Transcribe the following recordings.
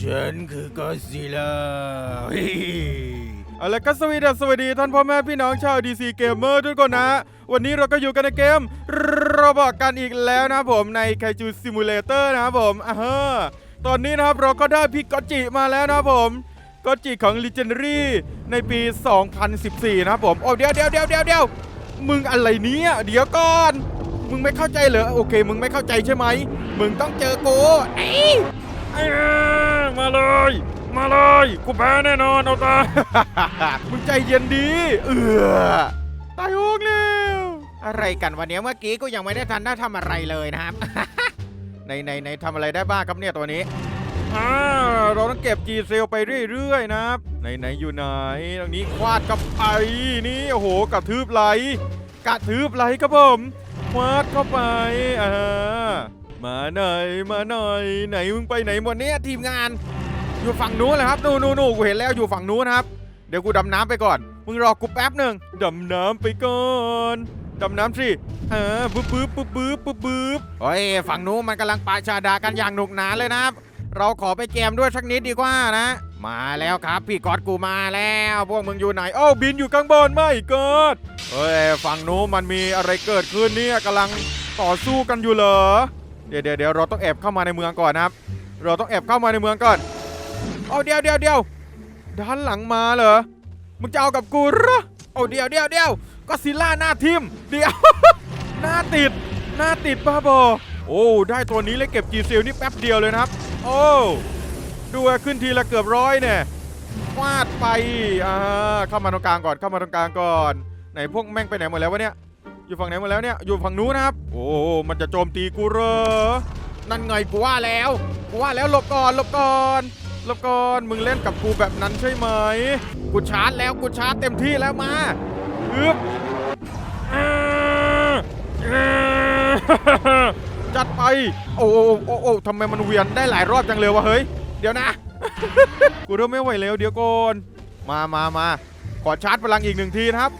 ฉันคือกอซิล่าเอาละก็สวัสดีสวัสดีท่านพ่อแม่พี่น้องชาวดีซีเกมเมอร์ทุกคนนะ วันนี้เราก็อยู่กันในเกมโรบอกกันอีกแล้วนะผมในไคจูซิมูเลเตอร์นะครับผมอ่าฮะตอนนี้นะครับเราก็ได้พี่กอจิมาแล้วนะครับผมกอจิของ Legendary ในปี 2014 นะครับผม โอ้เดี๋ยวเดี๋ยวเดี๋ยวเดี๋ยวเดี๋ยวมึงอะไรเนี้ยเดี๋ยวก่อน มึงไม่เข้าใจเหรอ โอเค มึงไม่เข้าใจใช่ไหม มึงต้องเจอกูไอ้ มาเลย มาเลย กูแพ้แน่นอนเอาตาย มึงใจเย็นดี เออตายโอกแล้วอะไรกันวันนี้เมื่อกี้กูยังไม่ได้ทันได้ทำอะไรเลยนะครับ ในในในทำอะไรได้บ้างครับเนี่ยตัวนี้อ่าเราต้องเก็บจีเซลไปเรื่อยๆนะครับไหนไหนอยู่ไหนตรงนี้ควาดกับไปนี่โอ้โหกระทืบไหลกระทืบไหลครับผมควาดเข้าไปอ่า มาหน่อยมาหน่อยไหนมึงไปไหนหมดเนี่ยทีมงาน อยู่ฝั่งนู้นเลยครับนู่นนู่นนู่นกูเห็นแล้วอยู่ฝั่งนู้นครับ เดี๋ยวกูดำน้ำไปก่อน มึงรอกูแป๊บหนึ่งดำน้ำไปก่อนดำน้ำสิอ่าปึ๊บปึ๊บปึ๊บปึ๊บปึ๊บปึ๊บโอ้ยฝั่งนู้นมันกำลังปาชาดากันอย่างหนุกหนานเลยนะครับ เราขอไปแจมด้วยสักนิดดีกว่านะ มาแล้วครับพี่กอดกูมาแล้ว พวกมึงอยู่ไหนโอ้บินอยู่ข้างบนไม่เกิดเฮ้ยฝั่งนู้นมันมีอะไรเกิดขึ้นเนี่ยกำลังต่อสู้กันอยู่เหรอ เดี๋ยวเดี๋ยวเดี๋ยวเราต้องแอบเข้ามาในเมืองก่อนนะครับ เราต้องแอบเข้ามาในเมืองก่อนเอาเดี๋ยวเดี๋ยวเดี๋ยวด้านหลังมาเหรอ มึงจะเอากับกูหรอเอาเดี๋ยวเดี๋ยวเดี๋ยวก็ซิล่าหน้าทิมเดี๋ยวหน้าติดหน้าติดบ้าบอ โอ้ได้ตัวนี้เลยเก็บจีซิลนี่แป๊บเดียวเลยนะครับ โอ้ดูอะขึ้นทีละเกือบร้อยเนี่ยฟาดไปอ่าเข้ามาตรงกลางก่อนเข้ามาตรงกลางก่อน ไหนพวกแม่งไปไหนหมดแล้ววะเนี่ย อยู่ฝั่งไหนหมดแล้วเนี่ย อยู่ฝั่งนู้นนะครับ โอ้ มันจะโจมตีกูเหรอ นั่นไงกูว่าแล้ว กูว่าแล้วหลบก่อนหลบก่อนหลบก่อน มึงเล่นกับกูแบบนั้นใช่ไหม กูชาร์จแล้วกูชาร์จเต็มที่แล้วมาอึ๊บจัดไป โอ้โอ้โอ้โอ้ทำไมมันเวียนได้หลายรอบจังเลยวะเฮ้ย เดี๋ยวนะ กูเริ่มไม่ไหวแล้วเดี๋ยวก่อน มามามาขอชาร์จพลังอีกหนึ่งทีนะครับ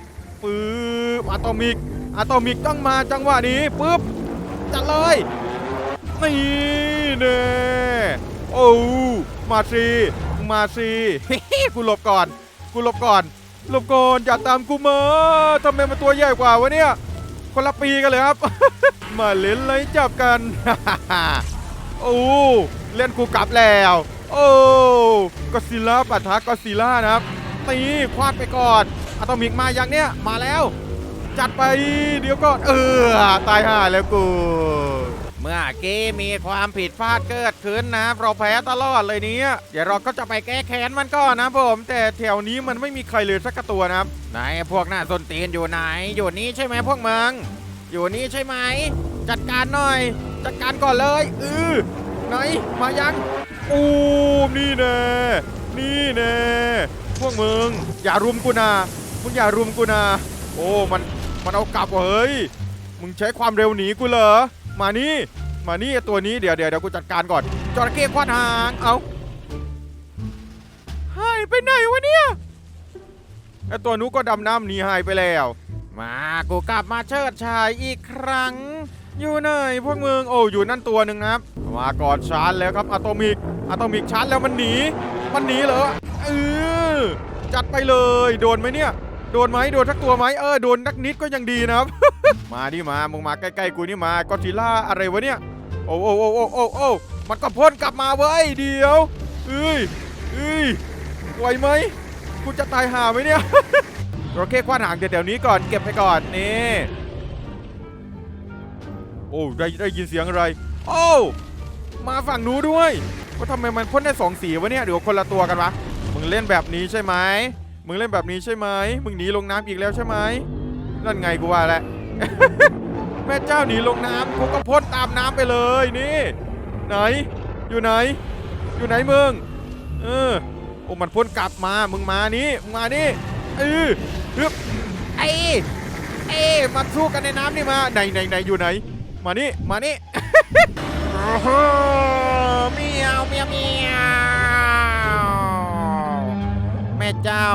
ปึ๊บอะตอมิก อะตอมิกต้องมาจังหวะนี้ปึ๊บจัดเลยนี่เน่โอ้มาสิมาสิกูหลบก่อนกูหลบก่อนหลบก่อนอย่าตามกูมาทำไมมันตัวใหญ่กว่าวะเนี่ยคนละปีกันเลยครับ มาเล่นไล่จับกันโอ้เล่นกูกลับแล้ว โอ้ก็ซิล่าปะทะก็ซิล่านะครับตีควาดไปก่อนอะตอมิกมาอย่างเนี้ยมาแล้ว จัดไปเดี๋ยวก่อนเออตายห่าแล้วกู เมื่อกี้มีความผิดพลาดเกิดขึ้นนะเราแพ้ตลอดเลยเนี้ยเดี๋ยวเราก็จะไปแก้แค้นมันก่อนนะผม แต่แถวนี้มันไม่มีใครเลยสักตัวนะครับไหนพวกหน้าสนตีนอยู่ไหน อยู่นี่ใช่ไหมพวกมึงอยู่นี่ใช่ไหมจัดการหน่อย จัดการก่อนเลยเออไหนมายังอูมนี่แน่นี่แน่พวกมึงอย่ารุมกูนะมึงอย่ารุมกูนะโอ้มัน มันเอากลับว่ะเฮ้ย มึงใช้ความเร็วหนีกูเหรอ มานี่ มานี่ไอ้ตัวนี้เดี๋ยวเดี๋ยวเดี๋ยวกูจัดการก่อน จระเข้ควาดหาง เอาหายไปไหนวะเนี่ย ไอ้ตัวนู้นก็ดำน้ำหนีหายไปแล้ว มากูกลับมาเชิดชายอีกครั้ง อยู่ไหนพวกมึง โอ้อยู่นั่นตัวหนึ่งครับ มาก่อนชาร์จแล้วครับอะโตมิกอะโตมิกชาร์จแล้วมันหนี มันหนีเหรอเออจัดไปเลย โดนไหมเนี่ย โดนไหมโดนทักตัวไหมเออโดนนักนิดก็ยังดีนะครับ มาดิมามึงมาใกล้ๆกูนี่มากอจิล่าอะไรวะเนี่ยโอ้โอ้โอ้โอ้โอ้โอ้มันก็พ่นกลับมาเว้ยเดี๋ยวเอ้ยเอ้ยไหวไหมกูจะตายห่าไหมเนี่ยโอเคคว้านหางเดี๋ยวนี้ก่อนเก็บไปก่อนนี่โอ้ได้ได้ยินเสียงอะไร โอ้มาฝั่งนู้นด้วยว่าทำไมมันพ่นได้สองสีวะเนี่ยเดี๋ยวคนละตัวกันวะมึงเล่นแบบนี้ใช่ไหม มึงเล่นแบบนี้ใช่ไหมมึงหนีลงน้ำอีกแล้วใช่ไหมนั่นไงกูว่าแหละแม่เจ้าหนีลงน้ำกูก็พ่นตามน้ำไปเลยนี่ ไหน อยู่ไหน อยู่ไหนมึงเออโอ้มันพ่นกลับมามึงมานี่มึงมานี่เออฮึบไอ้เอ้มาสู้กันในน้ำนี่มาไหนไหนไหนอยู่ไหน มานี่มานี่โอ้โหเมียวเมียวเมียว ม่เจ้า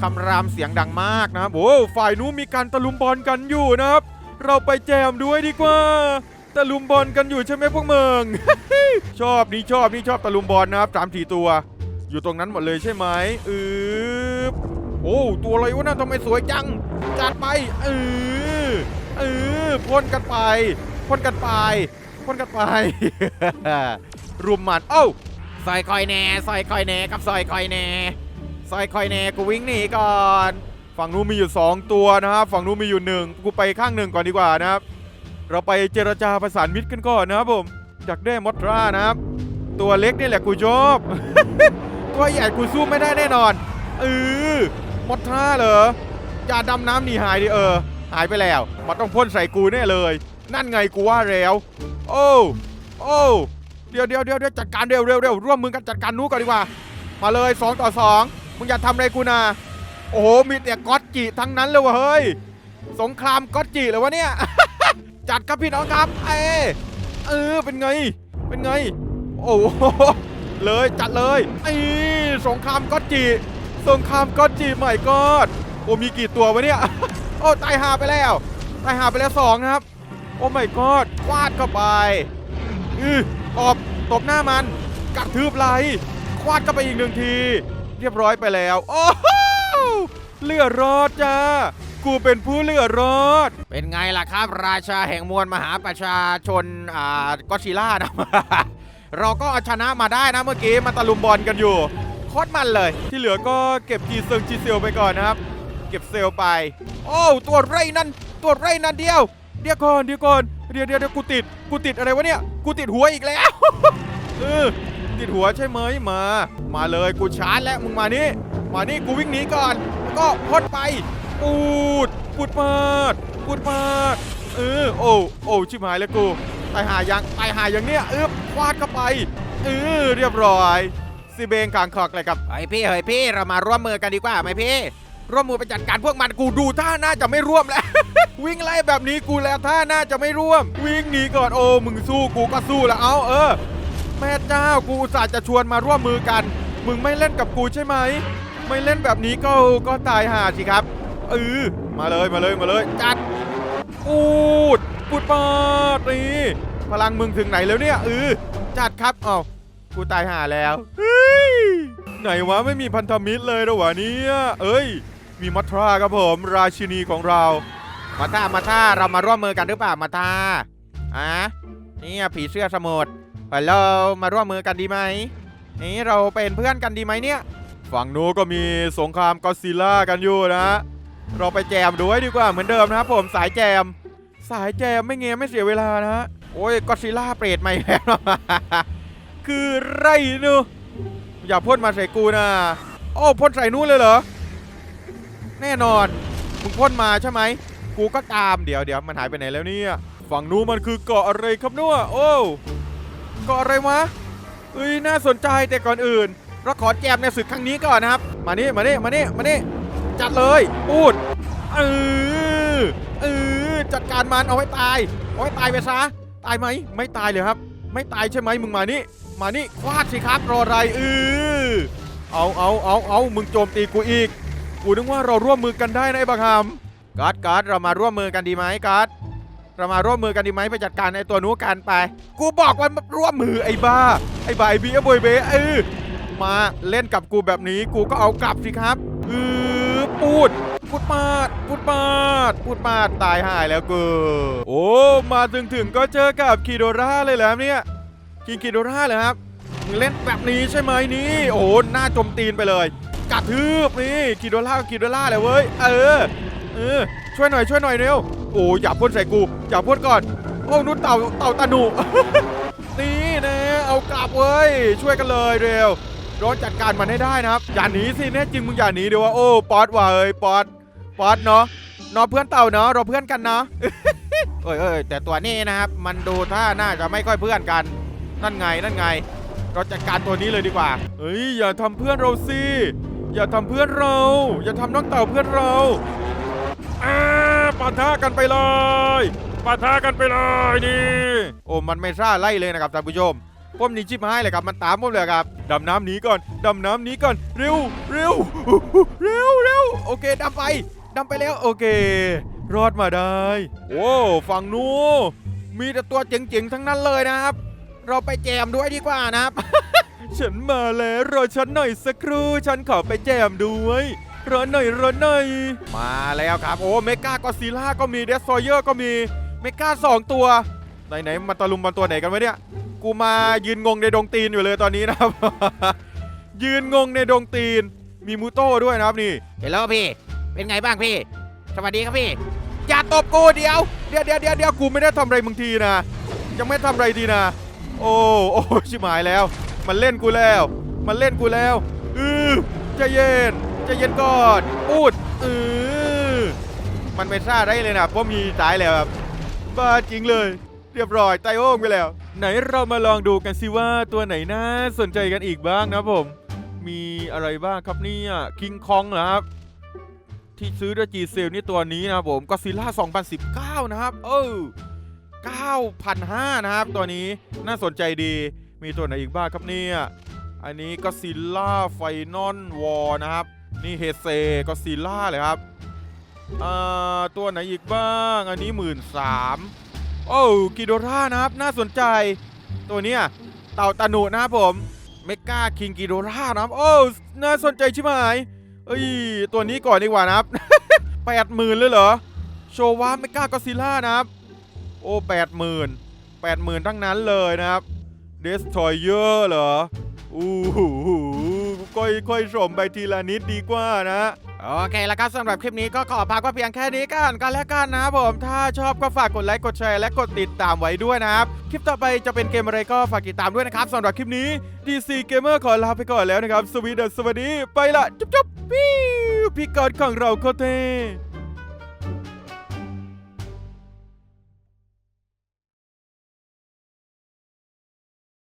คำรามเสียงดังมากนะครับโอ้ฝ่ายนู้นมีการตะลุมบอลกันอยู่นะครับ เราไปแจมด้วยดีกว่าตะลุมบอลกันอยู่ใช่ไหมพวกเมึงชอบนี่ชอบนี่ชอบตะลุมบอลนะครับสามสี่ตัว อยู่ตรงนั้นหมดเลยใช่ไหมอืบโอ้ตัวอะไรวะน่ะทำไมสวยจังจัดไปเออเออพ่นกันไปพ่นกันไปพ่นกันไปรุมมันเอ้าซอยคอยแน่ซอยคอยแน่กับซอยคอยแน่ ซอยคอยแน่กูวิ่งหนีก่อน ฝั่งนู้นมีอยู่ 2 ตัวนะครับ ฝั่งนู้นมีอยู่หนึ่งกูไปข้างหนึ่งก่อนดีกว่านะครับ เราไปเจรจาประสานมิตรกันก่อนนะครับผมอยากได้มอตรานะครับ ตัวเล็กนี่แหละกูชอบตัวใหญ่กูสู้ไม่ได้แน่นอนเออมอตราเหรออย่าดำน้ำหนีหายดิเออ หายไปแล้ว มันต้องพ่นใส่กูแน่เลย นั่นไงกูว่าแล้ว โอ้โอ้เดี๋ยวเดี๋ยวเดี๋ยวเรียวจัดการเร็วเร็วเร็วร่วมมือกันจัดการนู้ก่อนดีกว่า มาเลย 2 ต่อ 2 มึงอย่าทำอะไรกูนะโอ้โหมีแต่ก๊อตจิทั้งนั้นเลยวะเฮ้ย สงครามก๊อตจิเลยวะเนี่ย จัดครับพี่น้องครับเอเออเป็นไง เป็นไง โอ้โหเลยจัดเลยไอ้สงครามก๊อตจิสงครามก๊อตจิใหม่ก๊อดโอ้มีกี่ตัววะเนี่ย โอ้ตายหาไปแล้วตายหาไปแล้วสองครับ โอ้ไม่ก๊อดวาดเข้าไปอือตบตบหน้ามันกัดทืบไหลควาดเข้าไปอีกหนึ่งที เรียบร้อยไปแล้ว โอ้โหเลือดรอดจ้า กูเป็นผู้เลือดรอด เป็นไงล่ะครับราชาแห่งมวลมหาประชาชนอ่ากอชิล่านะ เราก็เอาชนะมาได้นะเมื่อกี้มาตะลุมบอลกันอยู่โคตรมันเลย ที่เหลือก็เก็บจีเซิงจีเซลไปก่อนนะครับ เก็บเซลไป โอ้ตัวไรนั่นตัวไรนั่นเดียว เดี๋ยวก่อนเดี๋ยวก่อนเดียวเดี๋ยวเดี๋ยวกูติด กูติดอะไรวะเนี่ย กูติดหัวอีกแล้ว เออ ติดหัวใช่ไหมมา มาเลยกูชาร์จแล้วมึงมานี่มานี่กูวิ่งหนีก่อน แล้วก็พ่นไปปูดปูดปาดปูดปาดเออโอ้โอ้ชิบหายแล้วกูตายหายังตายหาอย่างเนี้ยเออควาดเข้าไปเออเรียบร้อยซีเบงกางคอกเลยครับเฮ้ยพี่เฮ้ยพี่เรามาร่วมมือกันดีกว่าไหมพี่ ร่วมมือไปจัดการพวกมันกูดูท่าน่าจะไม่ร่วมแล้ว วิ่งไล่แบบนี้กูแล้วท่าน่าจะไม่ร่วม วิ่งหนีก่อนโอ้มึงสู้กูก็สู้แล้วเอาเออ แม่เจ้ากูอุตส่าห์จะชวนมาร่วมมือกัน มึงไม่เล่นกับกูใช่ไหม ไม่เล่นแบบนี้ก็ก็ตายห่าสิครับเออมาเลยมาเลยมาเลยจัดปูดปูดปาดนี่พลังมึงถึงไหนแล้วเนี่ยเออจัดครับเอ้ากูตายห่าแล้วเฮ้ยไหนวะไม่มีพันธมิตรเลยเหวะเนี่ยเอ้ย มีมัทราครับผมราชินีของเรามาท่ามาท่าเรามาร่วมมือกันหรือเปล่ามาท่าอะเนี่ยผีเสื้อสมุทร เฮ้ยเรามาร่วมมือกันดีไหมนี่เราเป็นเพื่อนกันดีไหมเนี่ยฝั่งนู้นก็มีสงครามกอซิล่ากันอยู่นะ เราไปแจมดูให้ดีกว่าเหมือนเดิมนะครับผมสายแจม สายแจมไม่เงี้ยไม่เสียเวลานะฮะโอ้ยกอซิล่าเปรตใหม่แล้วคือไรนูอย่าพ่นมาใส่กูนะโอ้พ่นใส่นู้นเลยเหรอ แน่นอนมึงพ่นมาใช่ไหมกูก็ตามเดี๋ยวเดี๋ยวมันหายไปไหนแล้วเนี่ยฝั่งนู้นมันคือเกาะอะไรครับนี่ยโอ้ กาะอะไรวะเอ้ยน่าสนใจแต่ก่อนอื่นเราขอแจมในศึกครั้งนี้ก่อนนะครับ มานี่มานี่มานี่มานี่จัดเลยพูดเออเออจัดการมันเอาให้ตายเอาให้ตายไปซะตายไหมไม่ตายเลยครับ ไม่ตายใช่ไหมมึงมานี่มานี่ควาดสิครับรออะไรเออเอาเอาเอาเอามึงโจมตีกูอีก กูนึกว่าเราร่วมมือกันได้นะไอ้บังฮัมก๊อตก๊อตเรามาร่วมมือกันดีไหมก๊อต เรามาร่วมมือกันดีไหมไปจัดการไอ้ตัวนู้นกันไป กูบอกว่าร่วมมือไอ้บ้า ไอ้บ้าไอ้บีไอ้บอยเบเออมาเล่นกับกูแบบนี้กูก็เอากลับสิครับเออปูดปูดปาดปูดปาดปูดปาดตายหายแล้วกูโอ้มาถึงถึงก็เจอกับคีโดราเลยเหรอครับเนี่ยกินคีโดราเหรอครับมึงเล่นแบบนี้ใช่ไหมนี่ โอ้หน้าจมตีนไปเลยกระทืบนี่คีโดราคีโดราเลยเว้ยเออเออช่วยหน่อยช่วยหน่อยเร็ว โอ้อย่าพ่นใส่กูอย่าพ่นก่อนโอ้นุชเต่าเต่าตาหนูนี่นะเอากลับเว้ยช่วยกันเลยเร็วร้อนจัดการมันให้ได้นะครับ อย่าหนีสิแน่จริงมึงอย่าหนีเดี๋ยวว่าโอ้ป๊อดว่ะเอ้ยป๊อดป๊อดเนาะนาะเพื่อนเต่าเนาะเราเพื่อนกันเนาะเอ้ยเอ้ยแต่ตัวนี้นะครับ มันดูท่าน่าจะไม่ค่อยเพื่อนกัน นั่นไงนั่นไง เราจัดการตัวนี้เลยดีกว่าเฮ้ยอย่าทำเพื่อนเราสิอย่าทำเพื่อนเรา อย่าทำน้องเต่าเพื่อนเรา ปะทะกันไปเลยปะทะกันไปเลยนี่ โอ้มันไม่ซ่าไล่เลยนะครับท่านผู้ชมผมนีชิบหายเลยครับมันตามผมเลยครับดำน้ำหนีก่อนดำน้ำหนีก่อนเร็วเร็วเร็วเร็วโอเคดำไปดำไปแล้วโอเค รอดมาได้โอ้ฝั่งนู้นมีแต่ตัวเจ๋งๆทั้งนั้นเลยนะครับ เราไปแจมด้วยดีกว่านะครับ ฉันมาแล้วรอฉันหน่อยสักครู่ ฉันขอไปแจมด้วย รอหน่อยรอหน่อย มาแล้วครับโอ้เมกากอซิล่าก็มีเดสโซเยอร์ก็มีเมกาสองตัวไหนๆมาตะลุมมันตัวไหนกันวะเนี่ยกูมายืนงงในดงตีนอยู่เลยตอนนี้นะครับ ยืนงงในดงตีนมีมูโต้ด้วยนะครับนี่เห็นแล้วพี่ เป็นไงบ้างพี่ สวัสดีครับพี่ อย่าตบกูเดี๋ยว เดี๋ยวเดี๋ยวเดี๋ยวเดี๋ยวกูไม่ได้ทำอะไรมึงทีนะ ยังไม่ทำอะไรทีนะ โอ้โอ้ชิบหายแล้ว มันเล่นกูแล้ว มันเล่นกูแล้ว อือใจเย็น ใจเย็นก่อนพูดอือมันไม่ซ่าได้เลยนะเพราะมีตายแล้วครับบ้าจริงเลย เรียบร้อยไตโอ้งไปแล้ว ไหนเรามาลองดูกันสิว่าตัวไหนน่าสนใจกันอีกบ้างนะผม มีอะไรบ้างครับเนี่ยคิงคองเหรอครับ ที่ซื้อด้วยจีเซลนี่ตัวนี้นะผมก็ซิล่า2019 นะครับ เออ9,500นะครับ ตัวนี้น่าสนใจดีมีตัวไหนอีกบ้างครับเนี่ยอันนี้ก็ซิล่าไฟนอลวอลนะครับ นี่เฮเซก็ซิล่าเลยครับตัวไหนอีกบ้าง อันนี้หมื่นสามโอ้กิโดรานะครับ น่าสนใจ ตัวเนี้ยเต่าตาหนุนะครับผม เมกาคิงกิโดรานะครับ โอ้ น่าสนใจใช่ไหมเอ้ย ตัวนี้ก่อนดีกว่านะครับแปดหมื่นเลยเหรอ โชวาเมกากอซิล่านะครับ โอ้แปดหมื่นแปดหมื่นทั้งนั้นเลยนะครับเดสทอยเยอร์เหรอ อู้หู ค่อยค่อยๆชมไปทีละนิดดีกว่านะ โอเคแล้วครับสำหรับคลิปนี้ก็ขอพักว่าเพียงแค่นี้กันกันแล้วกันนะครับผม ถ้าชอบก็ฝากกดไลค์กดแชร์และกดติดตามไว้ด้วยนะครับ คลิปต่อไปจะเป็นเกมอะไรก็ฝากติดตามด้วยนะครับสำหรับคลิปนี้ DC Gamer ขอลาไปก่อนแล้วนะครับ สวีดัสสวัสดีไปละจุ๊บจุ๊บพี่กอดของเราโคเท